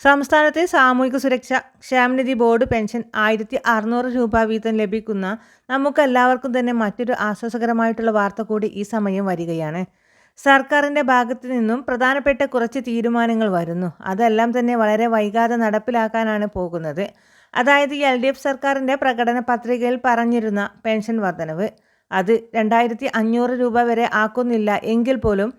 സംസ്ഥാനത്തെ സാമൂഹിക സുരക്ഷ ക്ഷേമനിധി ബോർഡ് പെൻഷൻ ആയിരത്തി അറുന്നൂറ് രൂപ വീതം ലഭിക്കുന്ന നമുക്കെല്ലാവർക്കും തന്നെ മറ്റൊരു ആശ്വാസകരമായിട്ടുള്ള വാർത്ത കൂടി ഈ സമയം വരികയാണ്. സർക്കാരിന്റെ ഭാഗത്തു നിന്നും പ്രധാനപ്പെട്ട കുറച്ച് തീരുമാനങ്ങൾ വരുന്നു. അതെല്ലാം തന്നെ വളരെ വൈകാതെ നടപ്പിലാക്കാനാണ് പോകുന്നത്. അതായത് എൽ ഡി എഫ് സർക്കാരിന്റെ പ്രകടന പത്രികയിൽ പറഞ്ഞിരുന്ന പെൻഷൻ വർധനവ്. അത് രണ്ടായിരത്തി അഞ്ഞൂറ് രൂപ വരെ ആക്കുന്നില്ല എങ്കിൽ പോലും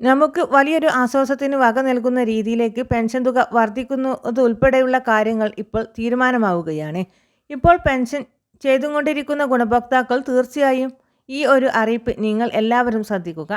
നമുക്ക് വലിയൊരു ആശ്വാസത്തിന് വക നൽകുന്ന രീതിയിലേക്ക് പെൻഷൻ തുക വർദ്ധിക്കുന്നത് ഉൾപ്പെടെയുള്ള കാര്യങ്ങൾ ഇപ്പോൾ തീരുമാനമാവുകയാണ്. ഇപ്പോൾ പെൻഷൻ ചെയ്തുകൊണ്ടിരിക്കുന്ന ഗുണഭോക്താക്കൾ തീർച്ചയായും ഈ ഒരു അറിയിപ്പ് നിങ്ങൾ എല്ലാവരും ശ്രദ്ധിക്കുക.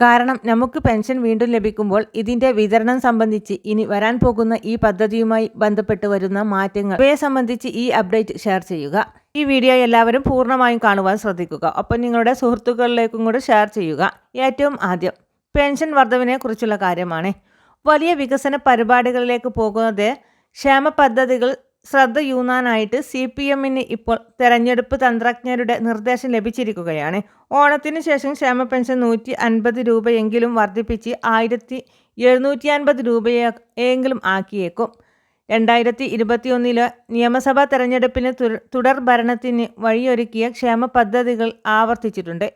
കാരണം നമുക്ക് പെൻഷൻ വീണ്ടും ലഭിക്കുമ്പോൾ ഇതിന്റെ വിതരണം സംബന്ധിച്ച് ഇനി വരാൻ പോകുന്ന ഈ പദ്ധതിയുമായി ബന്ധപ്പെട്ട് വരുന്ന മാറ്റങ്ങൾ. ഇവയെ സംബന്ധിച്ച് ഈ അപ്ഡേറ്റ് ഷെയർ ചെയ്യുക. ഈ വീഡിയോ എല്ലാവരും പൂർണമായും കാണുവാൻ ശ്രദ്ധിക്കുക. ഒപ്പം നിങ്ങളുടെ സുഹൃത്തുക്കളിലേക്കും കൂടെ ഷെയർ ചെയ്യുക. ഏറ്റവും ആദ്യം പെൻഷൻ വർധവിനെ കുറിച്ചുള്ള കാര്യമാണ്. വലിയ വികസന പരിപാടികളിലേക്ക് പോകുന്നത് ക്ഷേമ പദ്ധതികൾ ശ്രദ്ധയൂന്നാനായിട്ട് സി പി എമ്മിന് ഇപ്പോൾ തെരഞ്ഞെടുപ്പ് തന്ത്രജ്ഞരുടെ നിർദ്ദേശം ലഭിച്ചിരിക്കുകയാണ്. ഓണത്തിന് ശേഷം ക്ഷേമ പെൻഷൻ നൂറ്റി അൻപത് രൂപയെങ്കിലും വർദ്ധിപ്പിച്ച് ആയിരത്തി എഴുന്നൂറ്റി അൻപത് രൂപയെങ്കിലും ആക്കിയേക്കും. രണ്ടായിരത്തി ഇരുപത്തിയൊന്നിലെ നിയമസഭാ തെരഞ്ഞെടുപ്പിന് തുടർ ഭരണത്തിന് വഴിയൊരുക്കിയ ക്ഷേമ പദ്ധതികൾ ആവർത്തിച്ചിട്ടുണ്ട്.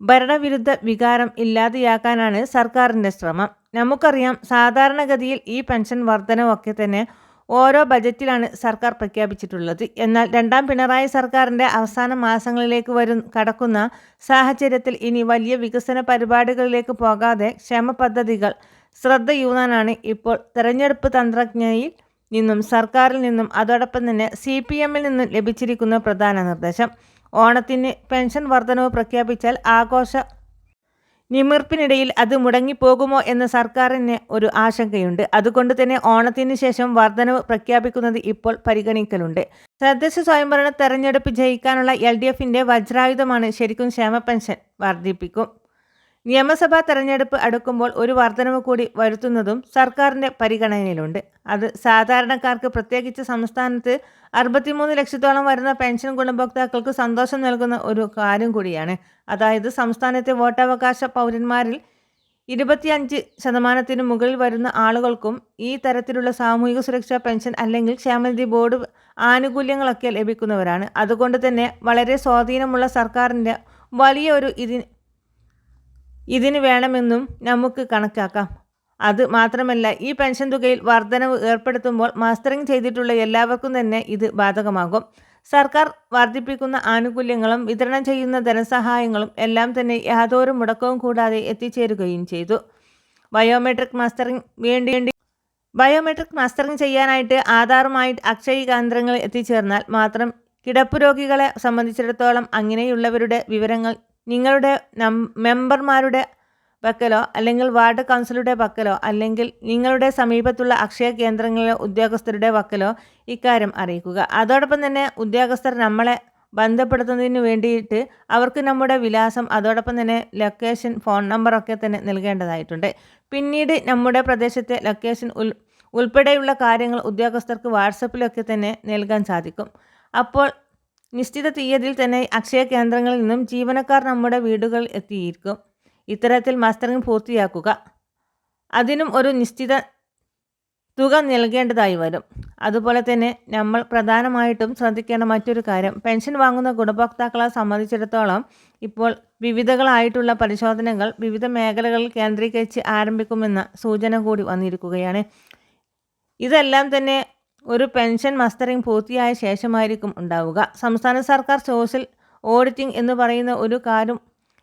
ഭരണവിരുദ്ധ വികാരം ഇല്ലാതെയാക്കാനാണ് സർക്കാരിന്റെ ശ്രമം. നമുക്കറിയാം സാധാരണഗതിയിൽ ഈ പെൻഷൻ വർധനവൊക്കെ തന്നെ ഓരോ ബജറ്റിലാണ് സർക്കാർ പ്രഖ്യാപിച്ചിട്ടുള്ളത്. എന്നാൽ രണ്ടാം പിണറായി സർക്കാരിന്റെ അവസാന മാസങ്ങളിലേക്ക് വരും കടക്കുന്ന സാഹചര്യത്തിൽ ഇനി വലിയ വികസന പരിപാടികളിലേക്ക് പോകാതെ ക്ഷേമ പദ്ധതികൾ ശ്രദ്ധയൂന്നാനാണ് ഇപ്പോൾ തെരഞ്ഞെടുപ്പ് തന്ത്രജ്ഞയിൽ നിന്നും സർക്കാരിൽ നിന്നും അതോടൊപ്പം തന്നെ സി പി എമ്മിൽ നിന്നും ലഭിച്ചിരിക്കുന്ന പ്രധാന നിർദ്ദേശം. ഓണത്തിന് പെൻഷൻ വർധനവ് പ്രഖ്യാപിച്ചാൽ ആഘോഷ നിമിർപ്പിനിടയിൽ അത് മുടങ്ങിപ്പോകുമോ എന്ന സർക്കാരിന് ഒരു ആശങ്കയുണ്ട്. അതുകൊണ്ട് തന്നെ ഓണത്തിന് ശേഷം വർധനവ് പ്രഖ്യാപിക്കുന്നത് ഇപ്പോൾ പരിഗണിക്കലുണ്ട്. തദ്ദേശ സ്വയംഭരണ തെരഞ്ഞെടുപ്പ് ജയിക്കാനുള്ള എൽ ഡി വജ്രായുധമാണ് ശരിക്കും ക്ഷേമ പെൻഷൻ വർദ്ധിപ്പിക്കും. നിയമസഭാ തെരഞ്ഞെടുപ്പ് അടുക്കുമ്പോൾ ഒരു വർധനവ് കൂടി വരുത്തുന്നതും സർക്കാരിന്റെ പരിഗണനയിലുണ്ട്. അത് സാധാരണക്കാർക്ക് പ്രത്യേകിച്ച് സംസ്ഥാനത്ത് അറുപത്തിമൂന്ന് ലക്ഷത്തോളം വരുന്ന പെൻഷൻ ഗുണഭോക്താക്കൾക്ക് സന്തോഷം നൽകുന്ന ഒരു കാര്യം കൂടിയാണ്. അതായത് സംസ്ഥാനത്തെ വോട്ടവകാശ പൗരന്മാരിൽ ഇരുപത്തിയഞ്ച് ശതമാനത്തിന് മുകളിൽ വരുന്ന ആളുകൾക്കും ഈ തരത്തിലുള്ള സാമൂഹിക സുരക്ഷാ പെൻഷൻ അല്ലെങ്കിൽ ക്ഷേമനിധി ബോർഡ് ആനുകൂല്യങ്ങളൊക്കെ ലഭിക്കുന്നവരാണ്. അതുകൊണ്ട് തന്നെ വളരെ സ്വാധീനമുള്ള സർക്കാരിന്റെ വലിയൊരു ഇതിന് ഇതിന് വേണമെന്നും നമുക്ക് കണക്കാക്കാം. അത് മാത്രമല്ല ഈ പെൻഷൻ തുകയിൽ വർധനവ് ഏർപ്പെടുത്തുമ്പോൾ മാസ്റ്ററിംഗ് ചെയ്തിട്ടുള്ള എല്ലാവർക്കും തന്നെ ഇത് ബാധകമാകും. സർക്കാർ വർദ്ധിപ്പിക്കുന്ന ആനുകൂല്യങ്ങളും വിതരണം ചെയ്യുന്ന ധനസഹായങ്ങളും എല്ലാം തന്നെ യാതൊരു മുടക്കവും കൂടാതെ എത്തിച്ചേരുകയും ചെയ്തു. ബയോമെട്രിക് മാസ്റ്ററിംഗ് വേണ്ടി ബയോമെട്രിക് മാസ്റ്ററിംഗ് ചെയ്യാനായിട്ട് ആധാറുമായി അക്ഷയ കേന്ദ്രങ്ങളിൽ എത്തിച്ചേർന്നാൽ മാത്രം കിടപ്പുരോഗികളെ സംബന്ധിച്ചിടത്തോളം അങ്ങനെയുള്ളവരുടെ വിവരങ്ങൾ നിങ്ങളുടെ മെമ്പർമാരുടെ പക്കലോ അല്ലെങ്കിൽ വാർഡ് കൗൺസിലറുടെ പക്കലോ അല്ലെങ്കിൽ നിങ്ങളുടെ സമീപത്തുള്ള അക്ഷയ കേന്ദ്രങ്ങളിലെ ഉദ്യോഗസ്ഥരുടെ പക്കലോ ഇക്കാര്യം അറിയിക്കുക. അതോടൊപ്പം തന്നെ ഉദ്യോഗസ്ഥർ നമ്മളെ ബന്ധപ്പെടുത്തുന്നതിന് വേണ്ടിയിട്ട് അവർക്ക് നമ്മുടെ വിലാസം അതോടൊപ്പം തന്നെ ലൊക്കേഷൻ ഫോൺ നമ്പറൊക്കെ തന്നെ നൽകേണ്ടതായിട്ടുണ്ട്. പിന്നീട് നമ്മുടെ പ്രദേശത്തെ ലൊക്കേഷൻ ഉൾ ഉൾപ്പെടെയുള്ള കാര്യങ്ങൾ ഉദ്യോഗസ്ഥർക്ക് വാട്സപ്പിലൊക്കെ തന്നെ നൽകാൻ സാധിക്കും. അപ്പോൾ നിശ്ചിത തീയതിയിൽ തന്നെ അക്ഷയ കേന്ദ്രങ്ങളിൽ നിന്നും ജീവനക്കാർ നമ്മുടെ വീടുകൾ എത്തിയിരിക്കും. ഇത്തരത്തിൽ മസ്റ്ററിംഗ് പൂർത്തിയാക്കുക. അതിനും ഒരു നിശ്ചിത തുക നൽകേണ്ടതായി വരും. അതുപോലെ തന്നെ നമ്മൾ പ്രധാനമായിട്ടും ശ്രദ്ധിക്കേണ്ട മറ്റൊരു കാര്യം പെൻഷൻ വാങ്ങുന്ന ഗുണഭോക്താക്കളെ സംബന്ധിച്ചിടത്തോളം ഇപ്പോൾ വിവിധകളായിട്ടുള്ള പരിശോധനകൾ വിവിധ മേഖലകളിൽ കേന്ദ്രീകരിച്ച് ആരംഭിക്കുമെന്ന സൂചന കൂടി വന്നിരിക്കുകയാണ്. ഇതെല്ലാം തന്നെ ഒരു പെൻഷൻ മസ്റ്ററിംഗ് പൂർത്തിയായ ശേഷമായിരിക്കും ഉണ്ടാവുക. സംസ്ഥാന സർക്കാർ സോഷ്യൽ ഓഡിറ്റിംഗ് എന്ന് പറയുന്ന ഒരു കാര്യം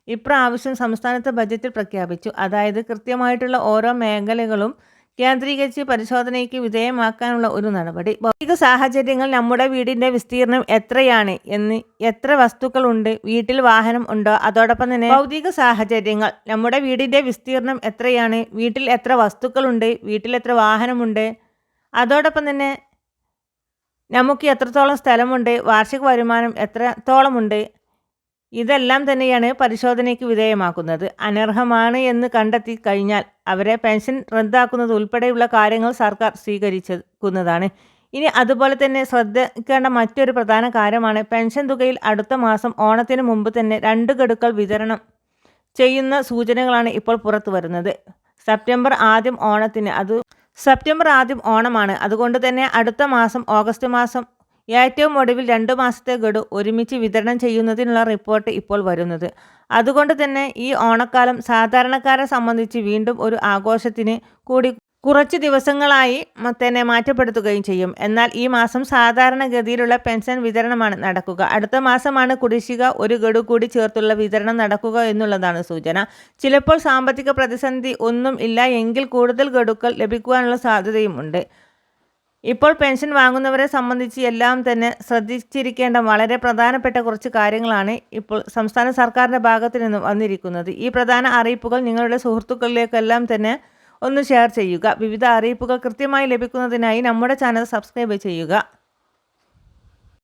ഇപ്രാവശ്യം സംസ്ഥാനത്തെ ബജറ്റിൽ പ്രഖ്യാപിച്ചു. അതായത് കൃത്യമായിട്ടുള്ള ഓരോ മേഖലകളും കേന്ദ്രീകരിച്ച് പരിശോധനയ്ക്ക് വിധേയമാക്കാനുള്ള ഒരു നടപടി. ഭൗതിക സാഹചര്യങ്ങൾ നമ്മുടെ വീടിന്റെ വിസ്തീർണം എത്രയാണ് എന്ന് എത്ര വസ്തുക്കളുണ്ട് വീട്ടിൽ വാഹനം ഉണ്ടോ അതോടൊപ്പം തന്നെ ഭൗതിക സാഹചര്യങ്ങൾ. നമ്മുടെ വീടിന്റെ വിസ്തീർണം എത്രയാണ് വീട്ടിൽ എത്ര വസ്തുക്കളുണ്ട് വീട്ടിൽ എത്ര വാഹനമുണ്ട് അതോടൊപ്പം തന്നെ നമുക്ക് എത്രത്തോളം സ്ഥലമുണ്ട്? വാർഷിക വരുമാനം എത്രത്തോളമുണ്ട്? ഇതെല്ലാം തന്നെയാണ് പരിശോധനയ്ക്ക് വിധേയമാക്കുന്നത്. അനർഹമാണ് എന്ന് കണ്ടെത്തി കഴിഞ്ഞാൽ അവരെ പെൻഷൻ റദ്ദാക്കുന്നത് ഉൾപ്പെടെയുള്ള കാര്യങ്ങൾ സർക്കാർ സ്വീകരിച്ചിരിക്കുന്നതാണ് ഇനി അതുപോലെ തന്നെ ശ്രദ്ധിക്കേണ്ട മറ്റൊരു പ്രധാന കാര്യമാണ് പെൻഷൻ തുകയിൽ അടുത്ത മാസം ഓണത്തിന് മുമ്പ് തന്നെ രണ്ട് ഗഡുക്കൾ വിതരണം ചെയ്യുന്ന സൂചനകളാണ് ഇപ്പോൾ പുറത്തു വരുന്നത് സെപ്റ്റംബർ ആദ്യം ഓണത്തിന് അത് സെപ്റ്റംബർ ആദ്യം ഓണമാണ്. അതുകൊണ്ട് തന്നെ അടുത്ത മാസം ഓഗസ്റ്റ് മാസം ഏറ്റവും ഒടുവിൽ രണ്ട് മാസത്തെ ഗഡു ഒരുമിച്ച് വിതരണം ചെയ്യുന്നതിനുള്ള റിപ്പോർട്ട് ഇപ്പോൾ വരുന്നത്. അതുകൊണ്ട് തന്നെ ഈ ഓണക്കാലം സാധാരണക്കാരെ സംബന്ധിച്ച് വീണ്ടും ഒരു ആഘോഷത്തിന് കൂടി കുറച്ച് ദിവസങ്ങളായി തന്നെ മാറ്റപ്പെടുത്തുകയും ചെയ്യും. എന്നാൽ ഈ മാസം സാധാരണഗതിയിലുള്ള പെൻഷൻ വിതരണമാണ് നടക്കുക. അടുത്ത മാസമാണ് കുടിശ്ശിക ഒരു ഗഡു കൂടി ചേർത്തുള്ള വിതരണം നടക്കുക എന്നുള്ളതാണ് സൂചന. ചിലപ്പോൾ സാമ്പത്തിക പ്രതിസന്ധി ഒന്നും ഇല്ല. എങ്കിൽ കൂടുതൽ ഗഡുക്കൾ ലഭിക്കുവാനുള്ള സാധ്യതയുമുണ്ട് ഇപ്പോൾ പെൻഷൻ വാങ്ങുന്നവരെ സംബന്ധിച്ച് എല്ലാം തന്നെ ശ്രദ്ധിച്ചിരിക്കേണ്ട വളരെ പ്രധാനപ്പെട്ട കുറച്ച് കാര്യങ്ങളാണ് ഇപ്പോൾ സംസ്ഥാന സർക്കാരിന്റെ ഭാഗത്തു നിന്നും വന്നിരിക്കുന്നത്. ഈ പ്രധാന അറിയിപ്പുകൾ നിങ്ങളുടെ സുഹൃത്തുക്കളിലേക്കെല്ലാം തന്നെ ഒന്ന് ഷെയർ ചെയ്യുക. വിവിധ അറിയിപ്പുകൾ കൃത്യമായി ലഭിക്കുന്നതിനായി നമ്മുടെ ചാനൽ സബ്സ്ക്രൈബ് ചെയ്യുക.